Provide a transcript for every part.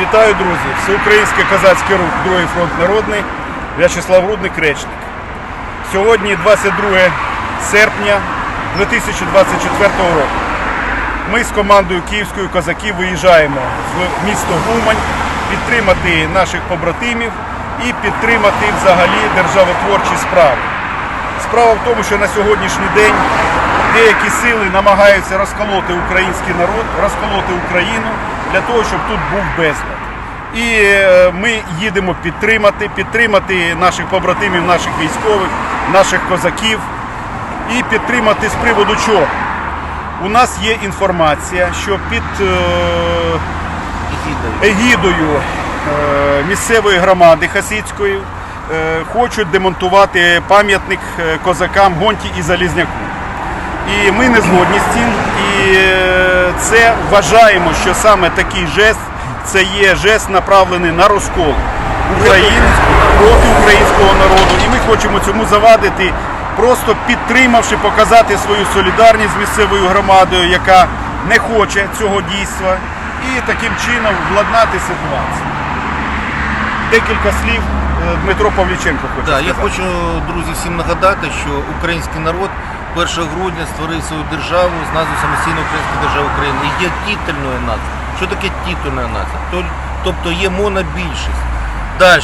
Вітаю, друзі! Всеукраїнський козацький рух, Другий фронт народний, В'ячеслав Рудник, Речник. Сьогодні 22 серпня 2024 року. Ми з командою Київської козаків виїжджаємо в місто Умань підтримати наших побратимів і підтримати взагалі державотворчі справи. Справа в тому, що на сьогоднішній день деякі сили намагаються розколоти український народ, розколоти Україну для того, щоб тут був безлад. І е, ми їдемо підтримати, підтримати наших побратимів, наших військових, наших козаків і підтримати з приводу чого. У нас є інформація, що під е, егідою е, місцевої громади Хасідської е, хочуть демонтувати пам'ятник козакам Гонті і Залізняку. І ми не згодні з цим. І це вважаємо, що саме такий жест це є жест направлений на розкол України проти українського народу. І ми хочемо цьому завадити, просто підтримавши, показати свою солідарність з місцевою громадою, яка не хоче цього дійства, і таким чином владнати ситуацію. Декілька слів е, Дмитро Павліченко хоче Да, я хочу, друзі, всім нагадати, що український народ 1 грудня створив свою державу з назвою Самостійна Українська держава України. І є титульною нацією. Що таке титульна нація? Тобто є монобільшість. Далі,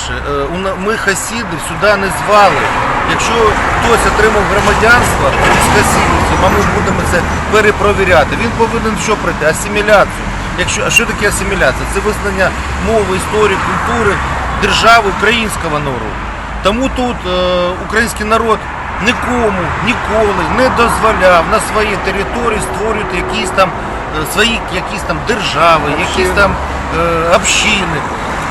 ми хасіди сюди не звали. Якщо хтось отримав громадянство з хасідівців, а ми будемо це перепровіряти, він повинен що пройти? Асиміляцію. Якщо, а що таке асиміляція? Це визнання мови, історії, культури держави українського народу. Тому тут е, український народ нікому ніколи не дозволяв на своїй території створювати якісь там е, свої якісь там держави, якісь там е, общини.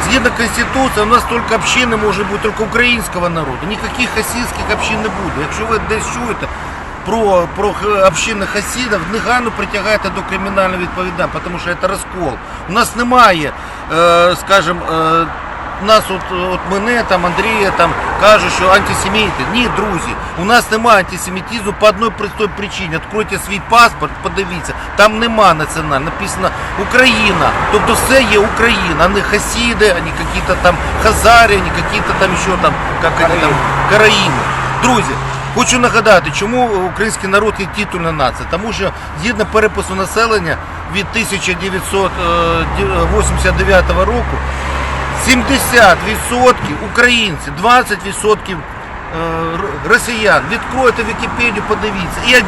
Згідно Конституції, у нас тільки общини може бути тільки українського народу. Ніяких хасидських общин не буде. Якщо ви десь чуєте про, про общини хасидів, негайно притягайте до кримінальної відповідальності, тому що це розкол. У нас немає, е, скажімо, е, нас от, от мене там Андрія там каже, що антисеміти. Ні, друзі, у нас немає антисемітизму по одній простій причині. Відкройте свій паспорт, подивіться, там нема національно, написано Україна. Тобто все є Україна, а не хасіди, а не якісь там хазарі, не якісь там ще там, як вони там, караїми. Друзі, хочу нагадати, чому український народ є титульна нація. Тому що згідно перепису населення від 1989 року 70% українців, 20% е, росіян. Відкройте Вікіпедію, подивіться. І 1%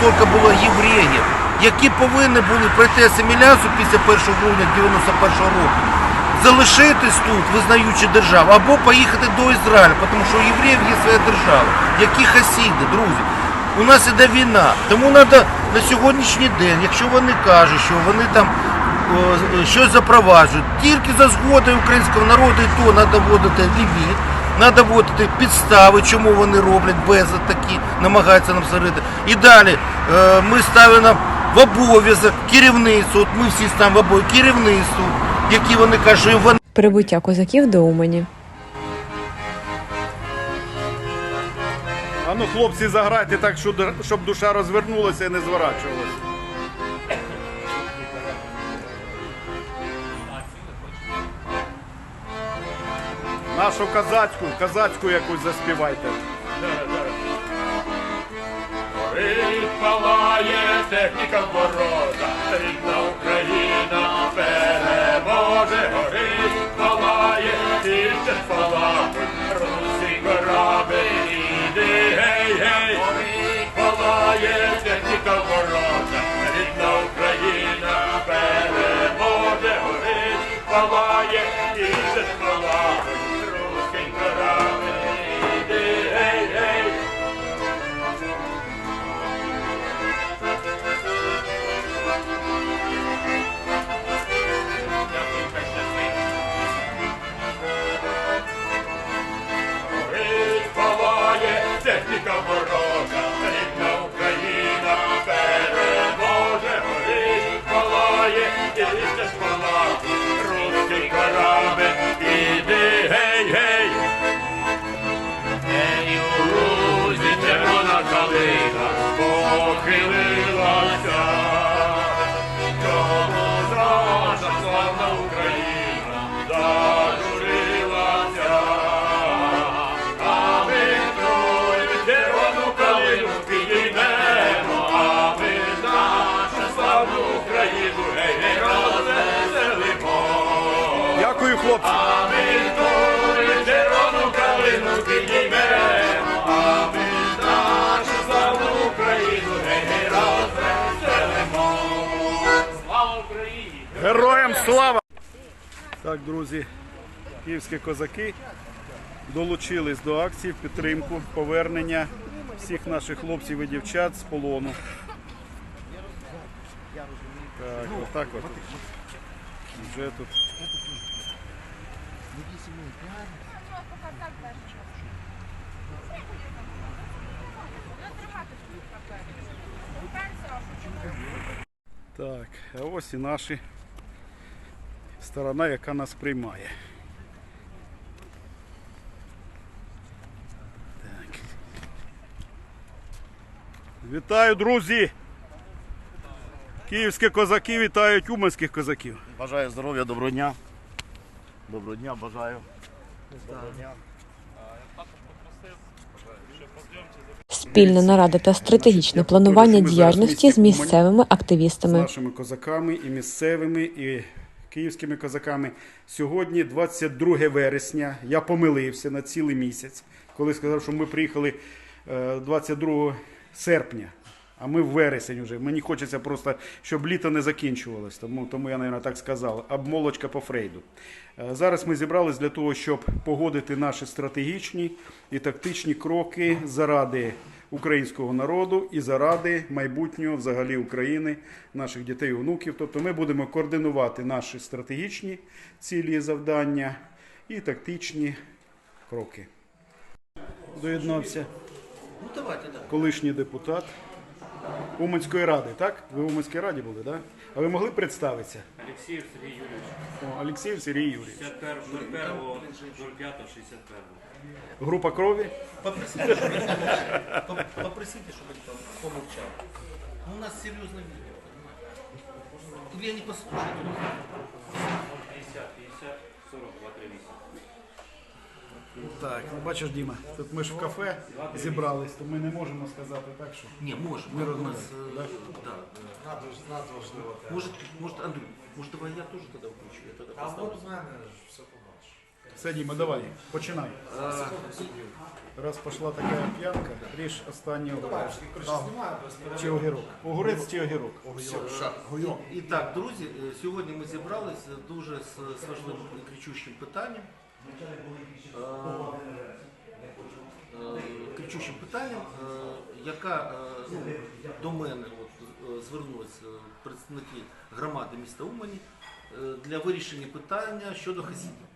тільки було євреїв, які повинні були пройти асиміляцію після 1 грудня 91 року. Залишитись тут, визнаючи державу, або поїхати до Ізраїля, тому що у євреїв є своя держава. Які хасіди, друзі. У нас іде війна. Тому треба на сьогоднішній день, якщо вони кажуть, що вони там щось запроваджують. Тільки за згодою українського народу і то треба вводити ліміт, треба вводити підстави, чому вони роблять без такі, намагаються нам створити. І далі е, ми ставимо в обов'язок керівництво, от ми всі ставимо в обов'язок керівництву, які вони кажуть, вони Прибуття козаків до Умані. А ну, хлопці, заграйте так, щоб душа розвернулася і не зворачувалася. Нашу козацьку, козацьку якусь заспівайте. Горить, палає техніка ворожа, рідна Україна переможе, горить, палає, тільки палахуть, русі корабель іди, гей, гей, горить, палає техніка ворожа, рідна Україна переможе, горить, палає, тільки палахуть, Україні! Героям слава! Так, друзі, київські козаки долучились до акції в підтримку повернення всіх наших хлопців і дівчат з полону. Так, отак от. Вже тут. Так, а ось і наші сторона, яка нас приймає. Так. Вітаю, друзі! Київські козаки вітають уманських козаків. Бажаю здоров'я, доброго дня. Доброго дня, бажаю. Спільна нарада та стратегічне планування діяльності з місцевими з активістами. нашими козаками і місцевими, і київськими козаками. Сьогодні 22 вересня. Я помилився на цілий місяць, коли сказав, що ми приїхали е, 22 серпня. А ми в вересень вже. Мені хочеться просто, щоб літо не закінчувалось. Тому, тому я, мабуть, так сказав. Обмолочка по Фрейду. Е, Зараз ми зібрались для того, щоб погодити наші стратегічні і тактичні кроки заради українського народу і заради майбутнього взагалі України, наших дітей і онуків. Тобто ми будемо координувати наші стратегічні цілі і завдання і тактичні кроки. Доєднався Ну давайте, так. колишній депутат Уманської ради, так? Ви в Уманській раді були, так? А ви могли представитися? Алексеев Сергей Юрьевич, О, Олексій Сергій Юрійович. 61.05.61. Група крові. Попросите, чтобы они помолчали. Попросите, чтобы они пом- помолчали. Ну, у нас серьезное видео, понимаете? Или они послушают. Так, ну бачиш, Діма, тут ми ж в кафе зібрались, то ми не можемо сказати так, що. Не, может. Мы у разные, нас, э, да? да. Может, может, Андрей, может, давай я тоже тогда включу? Я тогда поставлю. Все, Діма, давай, починай. Раз пішла така п'янка, ріж останній огурець. Чи огірок. Огурець чи огірок. І так, друзі, е, сьогодні ми зібралися дуже з, з важливим і кричущим питанням. Е, е, Кричущим питанням, е, яка ну, до мене от, звернулися представники громади міста Умані для вирішення питання щодо хасідів.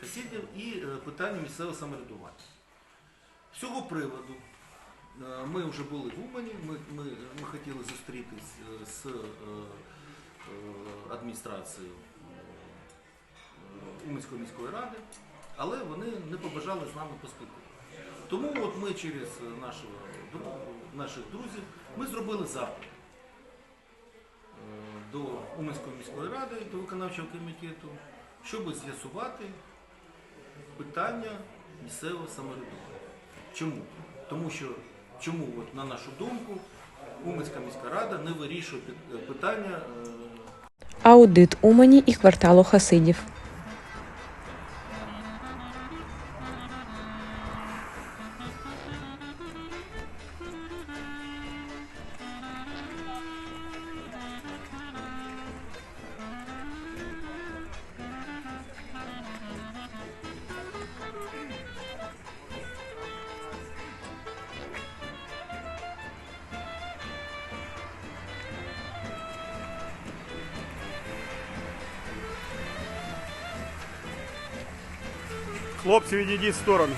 Хасідів і питання місцевого самоврядування. З цього приводу Ми вже були в Умані, ми, ми, ми хотіли зустрітись з адміністрацією Уманської міської ради, але вони не побажали з нами поспілкуватися. Тому от ми через нашого, наших друзів ми зробили запит е, до Уманської міської ради, до виконавчого комітету, щоб з'ясувати питання місцевого самоврядування. Чому? Тому що чому, от, на нашу думку, Уманська міська рада не вирішує питання е, Аудит Умані і кварталу Хасидів. Хлопці, відійдіть в сторону.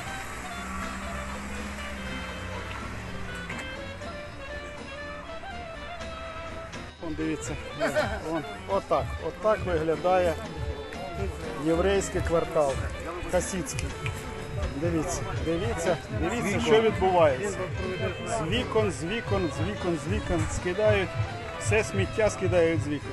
Вон дивіться. Вон, отак. Отак виглядає єврейський квартал. Хасідський. Дивіться, дивіться, дивіться, що відбувається. З вікон, з вікон, з вікон, з вікон скидають, все сміття скидають з вікон.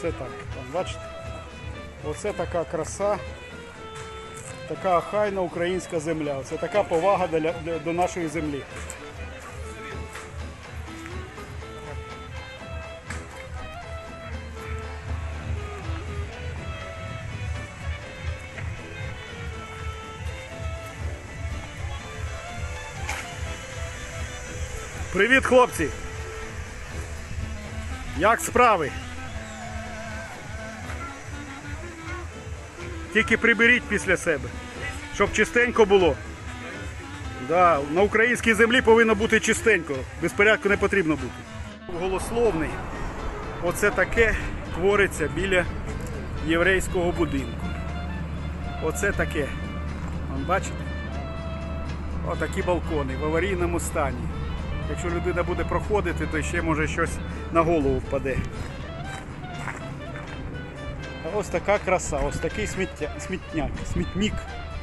Це так. От Бачите? Оце така краса. Така охайна українська земля. Це така повага для, для- до нашої землі. Привіт, хлопці! Як справи? Тільки приберіть після себе, щоб чистенько було. Да, на українській землі повинно бути чистенько. Безпорядку не потрібно бути. Голословний. Оце таке твориться біля єврейського будинку. Оце таке. Вон, бачите? Отакі балкони в аварійному стані. Якщо людина буде проходити, то ще може щось на голову впаде. Ось така краса, ось такий сміття, смітняк, смітник,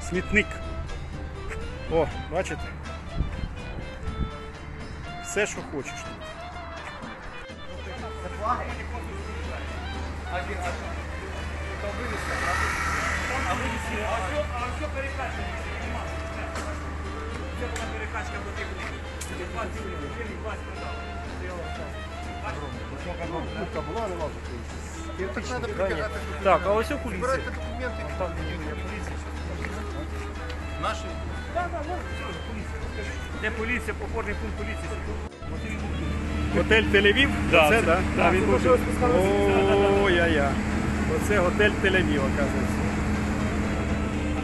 смітник. О, бачите? Все, що хочеш тут. Так, а ось у куліси. Збирайте документи. Наші? Де поліція, опорний пункт поліції. Готель Тель-Авів? Да, Це, да? да, він був. те, що ви спускалися. О, я, я. Оце готель Тель-Авів, оказується.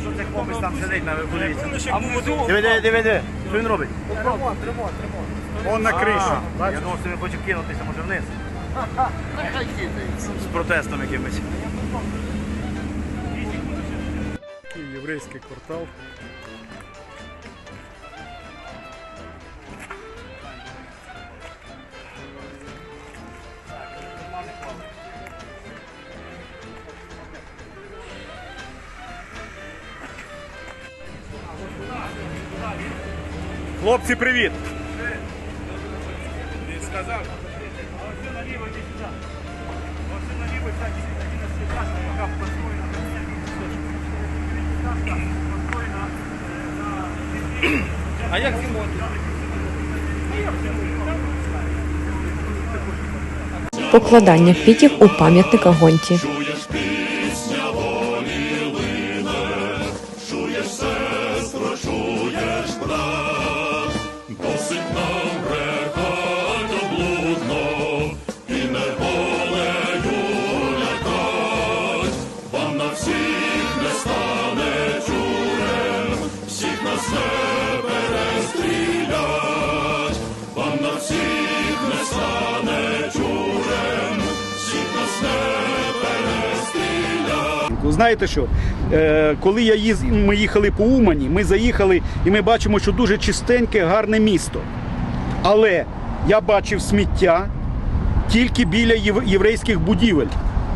Що це хлопець там сидить на вулиці? А Диви, диви, диви. Що він робить? Он на криші. Я думав, що він хоче кинутися, може вниз. З протестом якимось. Єврейський квартал. Хлопці, привіт! А як зимою? Покладання квітів у пам'ятника гонті. Знаєте що? Е, коли я їз... ми їхали по Умані, ми заїхали і ми бачимо, що дуже чистеньке, гарне місто. Але я бачив сміття тільки біля єврейських будівель.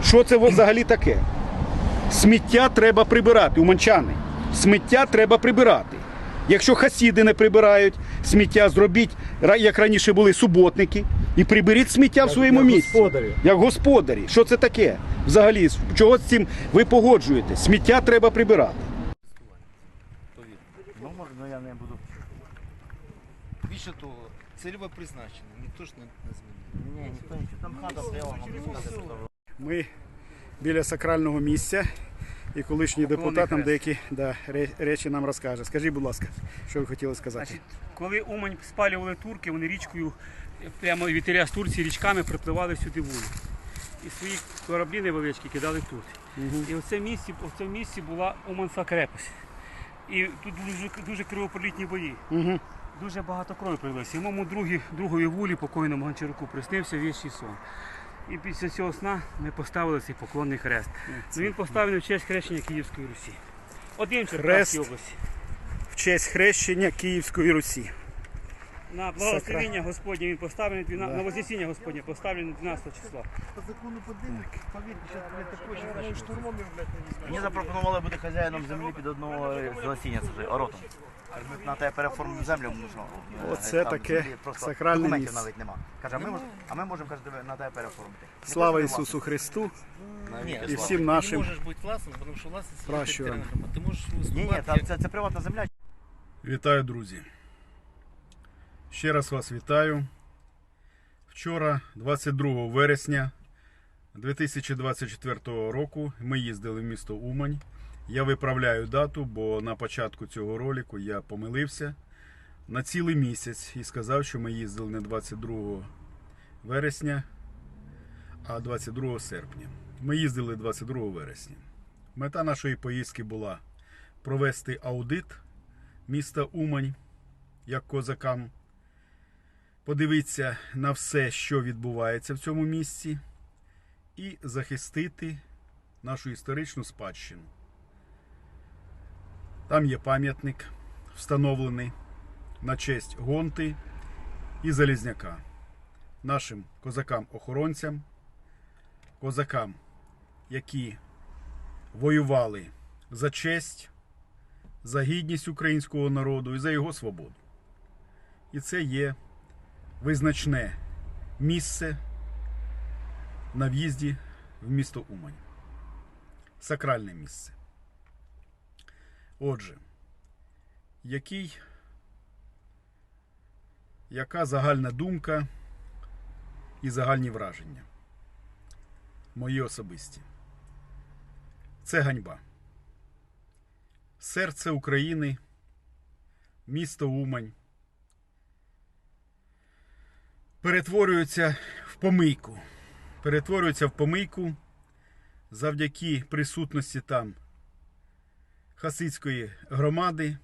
Що це взагалі таке? Сміття треба прибирати, уманчани. Сміття треба прибирати. Якщо хасіди не прибирають сміття, зробіть, як раніше були суботники, і приберіть сміття в своєму місці. Як господарі. Що це таке? Взагалі, чого з цим ви погоджуєте? Сміття треба прибирати. Ну, може, ну я не буду. Більше того, цільове призначення, ніхто ж не, не змінив. Ні, ніхто нічого. Там хата стояла, мабуть, сказати, що Ми біля сакрального місця, і колишній депутат нам деякі да, речі нам розкаже. Скажіть, будь ласка, що ви хотіли сказати? Значить, коли Умань спалювали турки, вони річкою прямо від з Турції річками припливали сюди воду. І свої кораблі невеличкі кидали тут. І в цьому місці, в цьому місці була Уманська крепость. І тут дуже, дуже кривопролітні бої. Угу. Дуже багато крові пролилося. І моєму другі, другові вулі, покойному Гончаруку, приснився вічий сон. І після цього сна ми поставили цей поклонний хрест. Ну, він поставлений в честь хрещення Київської Русі. Один Черкаській Хрест. області. В честь хрещення Київської Русі. На благословення Господнє він поставлений, двіна- на Вознесіння Господнє поставлений 12 числа. Мені запропонували бути хазяїном землі під одного з вже, оротом. На тебе переоформив землю нужно. Оце там таке землі просто сакральне документів місце. навіть нема. Каже, а ми, мож- а ми можемо каже, тебе- на тебе переоформити. Не Слава хочете Ісусу Христу! Ні, І всім Ти нашим не можеш бути власником, тому що власність є пращурам. територіальна громада. Ти можеш Ні, ні, виступати там як це, це приватна земля. Вітаю, друзі. Ще раз вас вітаю. Вчора, 22 вересня 2024 року, ми їздили в місто Умань. Я виправляю дату, бо на початку цього ролику я помилився на цілий місяць і сказав, що ми їздили не 22 вересня, а 22 серпня. Ми їздили 22 вересня. Мета нашої поїздки була провести аудит міста Умань як козакам. Подивитися на все, що відбувається в цьому місці, і захистити нашу історичну спадщину. Там є пам'ятник, встановлений на честь Гонти і Залізняка, нашим козакам-охоронцям, козакам, які воювали за честь за гідність українського народу і за його свободу. І це є визначне місце на в'їзді в місто Умань. Сакральне місце. Отже, який, яка загальна думка і загальні враження? Мої особисті. Це ганьба серце України, місто Умань, перетворюється в помийку. Перетворюється в помийку завдяки присутності там хасидської громади,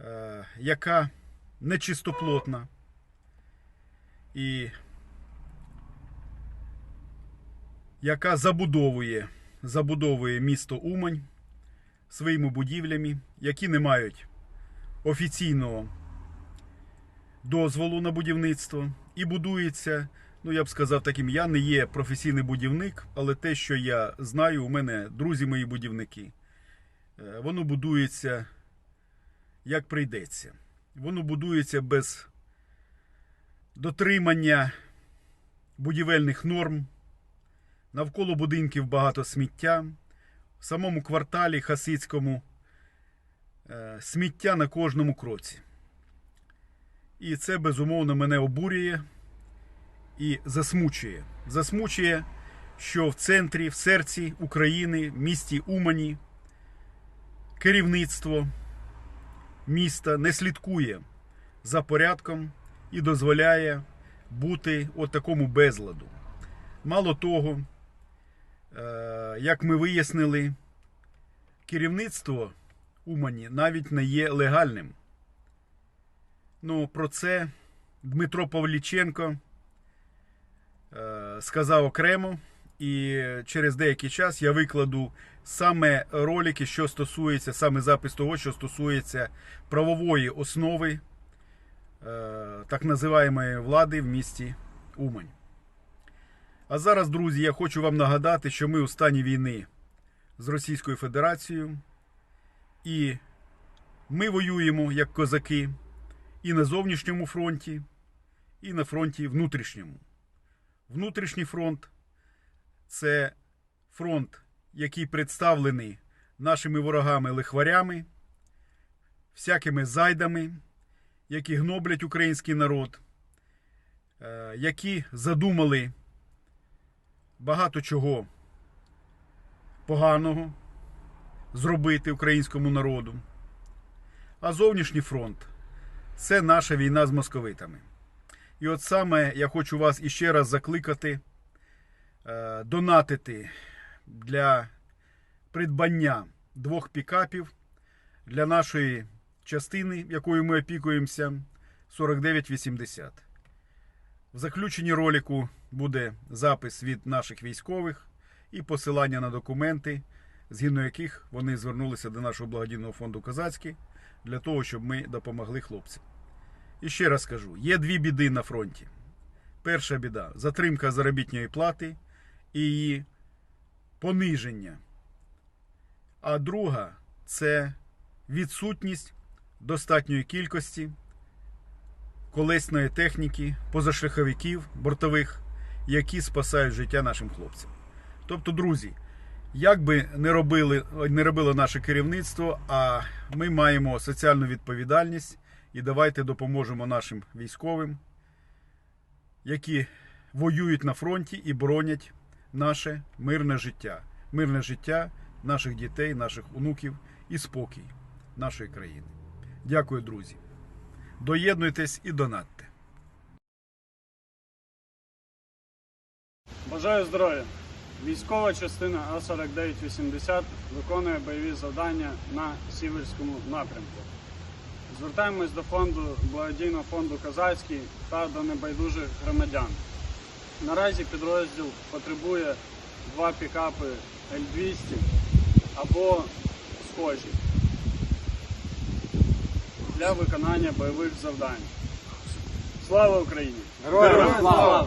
е, яка нечистоплотна і яка забудовує, забудовує місто Умань своїми будівлями, які не мають офіційного дозволу на будівництво, і будується, ну я б сказав таким, я не є професійний будівник, але те, що я знаю, у мене друзі мої будівники, е, воно будується як прийдеться. Воно будується без дотримання будівельних норм. Навколо будинків багато сміття в самому кварталі Хасицькому е, сміття на кожному кроці. І це безумовно мене обурює і засмучує. Засмучує, що в центрі, в серці України, в місті Умані, керівництво міста не слідкує за порядком і дозволяє бути от такому безладу. Мало того, Е, як ми вияснили, керівництво Умані навіть не є легальним. Ну, про це Дмитро Павліченко е, сказав окремо, і через деякий час я викладу саме ролики, що стосується, саме запис того, що стосується правової основи е, так називаємої влади в місті Умань. А зараз, друзі, я хочу вам нагадати, що ми у стані війни з Російською Федерацією, і ми воюємо як козаки і на зовнішньому фронті, і на фронті внутрішньому. Внутрішній фронт це фронт, який представлений нашими ворогами-лихварями, всякими зайдами, які гноблять український народ, е, які задумали багато чого поганого зробити українському народу. А зовнішній фронт це наша війна з московитами. І от саме я хочу вас іще раз закликати е, донатити для придбання двох пікапів для нашої частини, якою ми опікуємося, 4980. В заключенні ролику буде запис від наших військових і посилання на документи, згідно яких вони звернулися до нашого благодійного фонду Козацький для того, щоб ми допомогли хлопцям. І ще раз кажу: є дві біди на фронті. Перша біда затримка заробітної плати і її пониження. А друга це відсутність достатньої кількості колесної техніки, позашляховиків бортових, які спасають життя нашим хлопцям. Тобто, друзі, як би не робили, не робило наше керівництво, а ми маємо соціальну відповідальність і давайте допоможемо нашим військовим, які воюють на фронті і боронять наше мирне життя, мирне життя наших дітей, наших онуків і спокій нашої країни. Дякую, друзі. Доєднуйтесь і донатьте. Бажаю здоров'я! Військова частина А-4980 виконує бойові завдання на Сіверському напрямку. Звертаємось до фонду благодійного фонду Козацький та до небайдужих громадян. Наразі підрозділ потребує два пікапи L200 або схожі для виконання бойових завдань. Слава Україні! Героям слава!